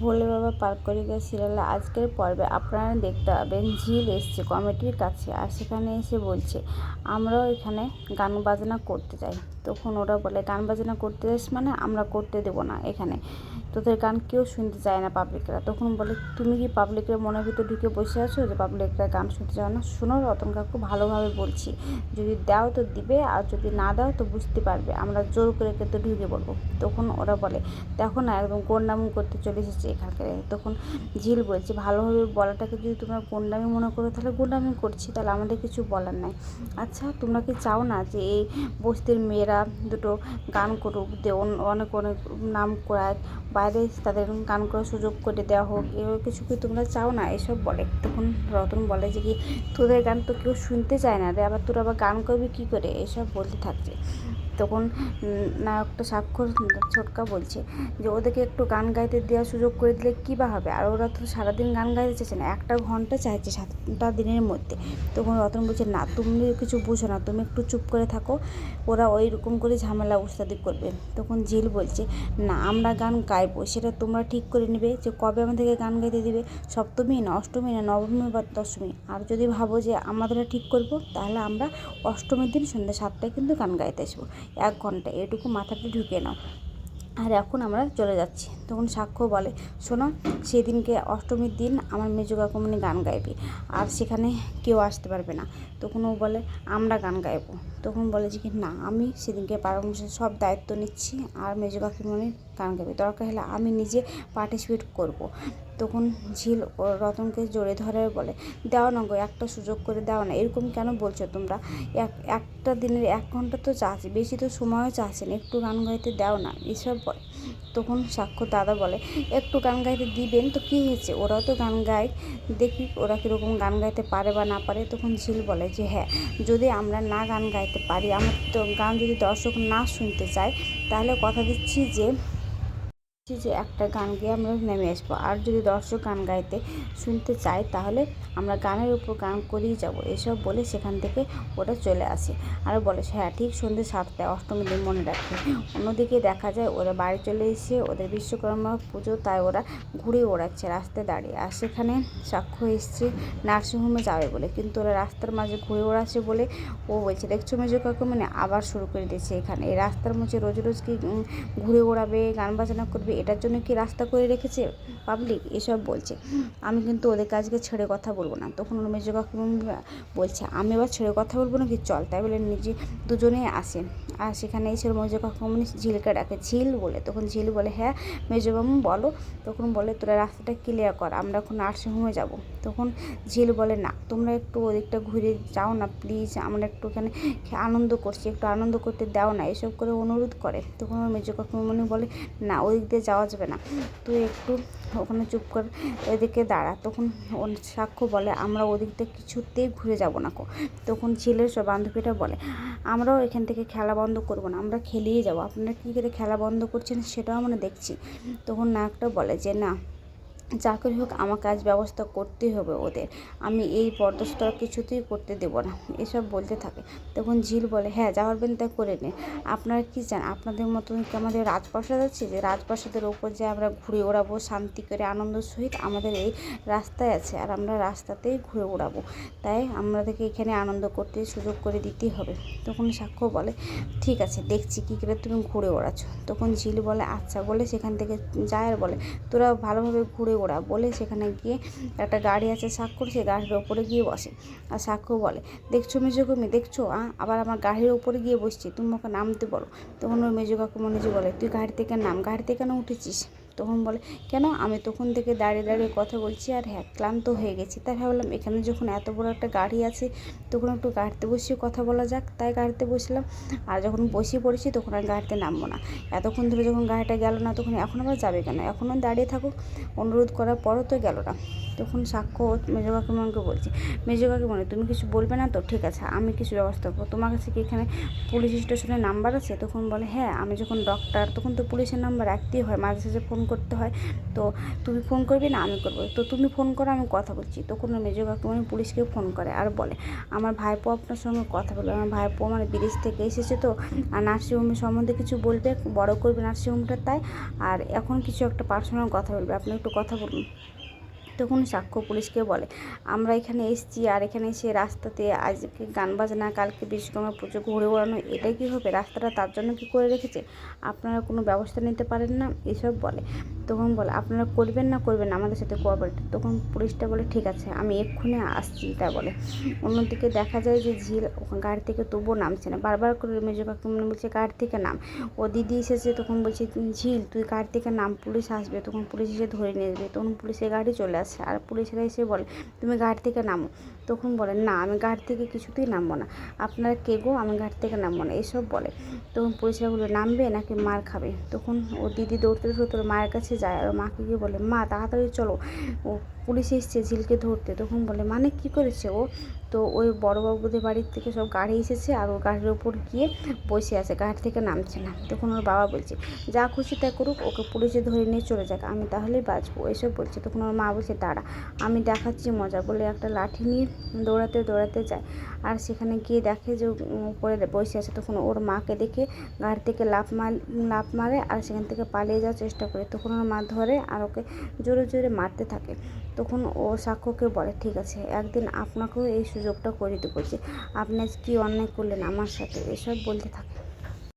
ভোলে বাবা গিয়ে সিরিয়ালে আজকের পর্বে আপনারা দেখতে পাবেন, ঝিল এসছে কমিটির কাছে আর সেখানে এসে বলছে, আমরাও এখানে গান বাজনা করতে চাই তখন ওরা বলে, গান বাজনা করতে যাস মানে আমরা করতে দেবো না এখানে। তোদের গান কেউ শুনতে চায় না পাবলিকরা তখন বলে, তুমি কি পাবলিকের মনের ভিতর ঢুকে বসে আছো যে পাবলিকরা গান শুনতে চাও না? শোনো, রতন কাকু, ভালোভাবে বলছি, যদি দাও তো দিবে আর যদি না দাও তো বুঝতে পারবে। আমরা জোর করে কিন্তু ঢুকে পড়ব। তখন ওরা বলে, দেখো না, একদম গোন্ডামি করতে চলে এসেছে। এখানকার, তখন ঝিল বলছে ভালোভাবে বলাটাকে যদি তোমরা গোন্ডামি মনে করো, তাহলে গোন্ডামি করছি, তাহলে আমাদের কিছু বলার নাই। আচ্ছা তোমরা কি চাও না যে এই বস্তির মেয়েরা দুটো গান করুক, দে অন- অনেক অনেক নাম করাক, বাইরে তাদের গান করার সুযোগ করে দেওয়া হোক এগুলো কিছু কি তোমরা চাও না? এসব বলে। তখন রতন বলে যে কি, তোদের গান তো কেউ শুনতে চায় না রে, আবার তোরা আবার গান করবি কী করে? এসব বলতে থাকছে। তখন নায়কটা স্বাক্ষর ছোটকা বলছে যে ওদেরকে একটু গান গাইতে দেওয়ার সুযোগ করে দিলে কী বা হবে? আর ওরা তো সারাদিন গান গাইতে চাইছে না, একটা ঘণ্টা চাইছে সাতটা দিনের মধ্যে। তখন রতন বলছে, না, তুমি কিছু বুঝো না, তুমি একটু চুপ করে থাকো, ওরা ওই রকম করে ঝামেলা উস্তাদি করবে। তখন ঝিল বলছে, না, আমরা গান গাইবো, সেটা তোমরা ঠিক করে নেবে যে কবে আমাদেরকে গান গাইতে দিবে। সপ্তমী না, অষ্টমী না, নবমী বা দশমী। আর যদি ভাবো যে আমাদের ঠিক করব, তাহলে আমরা অষ্টমীর দিন সন্ধ্যা সাতটায় কিন্তু গান গাইতে আসব। এক ঘণ্টা, এটুকু মাথাটা ঢুকে নাও। আর এখন আমরা চলে যাচ্ছি। তখন সাক্ষ্য বলে, শোনো, সেদিনকে অষ্টমীর দিন আমার মেজো কাকুমনি গান গাইবে, আর সেখানে কেউ আসতে পারবে না। তখন ও বলে, আমরা গান গাইবো। তখন বলে যে কি, না, আমি সেদিনকে পারমিশন, সব দায়িত্ব নিচ্ছি, আর মেজো কাকিমণি গান গাইবে। দরকার হলে আমি নিজে পার্টিসিপেট করব। তখন ঝিল রতনকে জোরে ধরে বলে, দাও না গো, একটা সুযোগ করে দাও না, এরকম কেন বলছো তোমরা? এক, একটা দিনের এক ঘণ্টা তো চাচ্ছি বেশি তো সময়ও চাচ্ছেন একটু গান গাইতে দাও না। এসব বলে। তখন সাক্ষ্য দাদা বলে, একটু গান গাইতে দিবেন তো কী হয়েছে? ওরাও তো গান গায়, দেখি ওরা কীরকম গান গাইতে পারে বা না পারে। তখন ঝিল বলে যে হ্যাঁ যদি আমরা না গান গাইতে পারি, আমার তো গান যদি দর্শক না শুনতে চায়, তাহলে কথা দিচ্ছি যে যে একটা গান গেয়ে আমরা নেমে আসব। আর যদি দর্শক গান গাইতে শুনতে চায়, তাহলে আমরা গানের উপর গান করেই যাব। এসব বলে সেখান থেকে ওরা চলে আসে। আর বলে হ্যাঁ ঠিক সন্ধ্যে সাতটায় অষ্টমী দিন মনে রাখবে অন্যদিকে দেখা যায়, ওরা বাড়ি চলে এসে ওদের বিশ্বকর্মা পুজো, তাই ওরা ঘুরে ওড়াচ্ছে রাস্তায় দাঁড়িয়ে। আর সেখানে সাক্ষ্য এসছে, নার্সিংহোমে যাবে বলে। কিন্তু ওরা রাস্তার মাঝে ঘুরে ওড়াচ্ছে বলে ও বলছে, দেখছ মেজো কাকু? মানে আবার শুরু করে দিয়েছে এখানে। এই রাস্তার মাঝে রোজ রোজ কি ঘুরে ওড়াবে, গান বাজনা করবে? এটার জন্য কি রাস্তা করে রেখেছে পাবলিক এসব বলছে। আমি কিন্তু ওদের কাজকে ছেড়ে কথা বলব না। তখন ওর মেজো বলছে, আমি এবার ছেড়ে কথা বলব নাকি? চল তাই বলে নিজে দুজনেই আসে। আর সেখানে ওর মেজো কাকুমনি ঝিলকে ডাকে, ঝিল বলে। তখন ঝিল বলে হ্যাঁ মেজবাবু, বলো। তখন বলে, তোরা রাস্তাটা ক্লিয়ার কর, আমরা এখন নার্সিংহোমে যাব। তখন ঝিল বলে, না, তোমরা একটু ওদিকটা ঘুরে যাও না প্লিজ আমরা একটু এখানে আনন্দ করছি, একটু আনন্দ করতে দাও না। এসব করে অনুরোধ করে। তখন মেজো কাকুমনি বলে, না, ওদিক দিয়ে যাওয়া যাবে না। তুই একটু ওখানে চুপ করে এদিকে দাঁড়া। তখন সাক্ষ্য বলে, আমরা ওদিকটা কিছুতেই ঘুরে যাব না কো। তখন ছেলের সব বান্ধবীটা বলে, আমরাও এখান থেকে খেলা বন্ধ করব না, আমরা খেলিয়ে যাব। আপনারা কী করে খেলা বন্ধ করছেন সেটাও আমরা দেখছি। তখন নায়কটা বলে যে, না যা করে হোক আমাকে কাজ ব্যবস্থা করতেই হবে ওদের। আমি এই বরদাস্তরা কিছুতেই করতে দেবো না। এসব বলতে থাকে। তখন ঝিল বলে হ্যাঁ যাওয়ার পারবেন তাই করে নিন আপনারা কি চান? আপনাদের মতন কি আমাদের রাজপ্রাসাদ আছে? যে রাজপ্রাসাদের ওপর যে আমরা ঘুরে ওড়াবো, শান্তি করে, আনন্দ সহিত আমাদের এই রাস্তায় আছে আর আমরা রাস্তাতেই ঘুরে ওড়াবো। তাই আমাদেরকে এখানে আনন্দ করতে সুযোগ করে দিতেই হবে। তখন সাক্ষ্য বলে, ঠিক আছে, দেখছি কী করে তুমি ঘুরে ওড়াচ্ছ। তখন ঝিল বলে আচ্ছা বলে সেখান থেকে যায় আর বলে, তোরা ভালোভাবে ঘুরে ওড়া বলে সেখানে গিয়ে একটা গাড়ি আছে সাক্ষর সেই গাড়ির ওপরে গিয়ে বসে। আর সাক্ষ্য বলে, দেখছ মেজো কাকুমি দেখছ আবার আমার গাড়ির ওপরে গিয়ে বসছি, তুমি ওকে নামতে বলো। তখন ওই মেজো কাকু যে বলে, তুই গাড়ি থেকে নাম? গাড়ি থেকে কেন উঠেছিস? তখন বলে, কেন? আমি তখন থেকে দাঁড়িয়ে দাঁড়িয়ে কথা বলছি আর হ্যাঁ ক্লান্ত হয়ে গেছি। তাই ভাবলাম এখানে যখন এত বড় একটা গাড়ি আছে, তখন একটু গাড়িতে বসিয়ে কথা বলা যাক। তাই গাড়িতে বসলাম। আর যখন বসে পড়েছি, তখন আর গাড়িতে নামবো না। এতক্ষণ ধরে যখন গাড়িটা গেল না, তখন এখন আবার যাবে কেন? এখনও দাঁড়িয়ে থাকুক অনুরোধ করার পরও তো গেল না। তখন সাক্ষ্য মেজো কাকিমণিকে বলছে, মেজো কাকিমণি, তুমি কিছু বলবে না তো? ঠিক আছে, আমি কিছু ব্যবস্থা করব। তোমার কাছে কি এখানে পুলিশ স্টেশনের নাম্বার আছে? তখন বলে হ্যাঁ আমি যখন ডক্টর তখন তো পুলিশের নাম্বার রাখতেই হয়, মাঝে সাঝে ফোন করতে হয়। তো তুমি ফোন করবে না, আমি করব। তো তুমি ফোন করো, আমি কথা বলছি। তখন মেজো কাকিমণি পুলিশকে ফোন করে আর বলে, আমার ভাইপো আপনার সঙ্গে কথা বলে। আমার ভাইপো মানে বিদেশ থেকে এসেছে তো, আর নার্সিংহোমের সম্বন্ধে কিছু বলবে, বড় করবে নার্সিংহোমটা তাই, আর এখন কিছু একটা পার্সোনাল কথা বলবে। আপনি একটু কথা বলুন। তখন সাক্ষ্য পুলিশকে বলে, আমরা এখানে এসেছি আর এখানে এসে রাস্তাতে আজকে গান বাজনা, কালকে বিশ্বকর্মা পুজো ঘুরে ওড়ানো এটা কী হবে? রাস্তাটা তার জন্য কি করে রেখেছে? আপনারা কোনো ব্যবস্থা নিতে পারেন না? এসব বলে। তখন বলে, আপনারা করবেন না করবেন না, আমাদের সাথে কোঅপারেট তখন পুলিশটা বলে, ঠিক আছে, আমি এক্ষুনি আসছি। তা বলে। অন্যদিকে দেখা যায় যে ঝিল ওখানে গাড়ি থেকে তবুও নামছে না। বারবার করে মেজো কাকিমণি বলছে, গাড়ি থেকে নাম। ও দিদি এসেছে, তখন বলছে, ঝিল, তুই গাড়ি থেকে নাম, পুলিশ আসবে। তখন পুলিশ এসে ধরে নিয়ে যাবে তখন পুলিশের গাড়ি চলে আসে। আর পুলিশরা এসে বলে, তুমি গাড়ি থেকে নামো। তখন বলে, না, আমি ঘাট থেকে কিছুতেই নামবো না। আপনারা কে গো? আমি ঘাট থেকে নামবো না। এসব বলে। তখন পুলিশরা বলে, নামবে নাকি মার খাবে? তখন ও দিদি দৌড়তে দৌড়তে মায়ের কাছে যায় আর মাকে গিয়ে বলে, মা, তাড়াতাড়ি চলো। ও পুলিশ এসছে ঝিলকে ধরতে, তখন বলে মানে কি করেছে ও? তো ওই বড়োবাবুদের বাড়ির থেকে সব গাড়ি এসেছে আর ওর গাড়ির ওপর গিয়ে বসে আছে, গাড়ি থেকে নামছে না। তখন ওর বাবা বলছে, যা খুশি তাই করুক, ওকে পুলিশে ধরে নিয়ে চলে যাক, আমি তাহলেই বাঁচবো। এসব বলছে, তখন ওর মা বলছে, দাঁড়া, আমি দেখাচ্ছি মজা। বলে একটা লাঠি নিয়ে দৌড়াতে দৌড়াতে যায় আর সেখানে গিয়ে দেখে যে উপরে বসে আছে, তখন ওর মাকে দেখে গাড়ি থেকে লাফ মার, লাফ মারে আর সেখান থেকে পালিয়ে যাওয়ার চেষ্টা করে। তখন ওর মা ধরে আর ওকে জোরে জোরে মারতে থাকে। তখন ও সাক্ষ্যকে বলে, ঠিক আছে, একদিন আপনাকেও এই সুযোগটা করে দেবো যে আপনি কি কী অন্যায় করলেন আমার সাথে? এসব বলতে থাকে।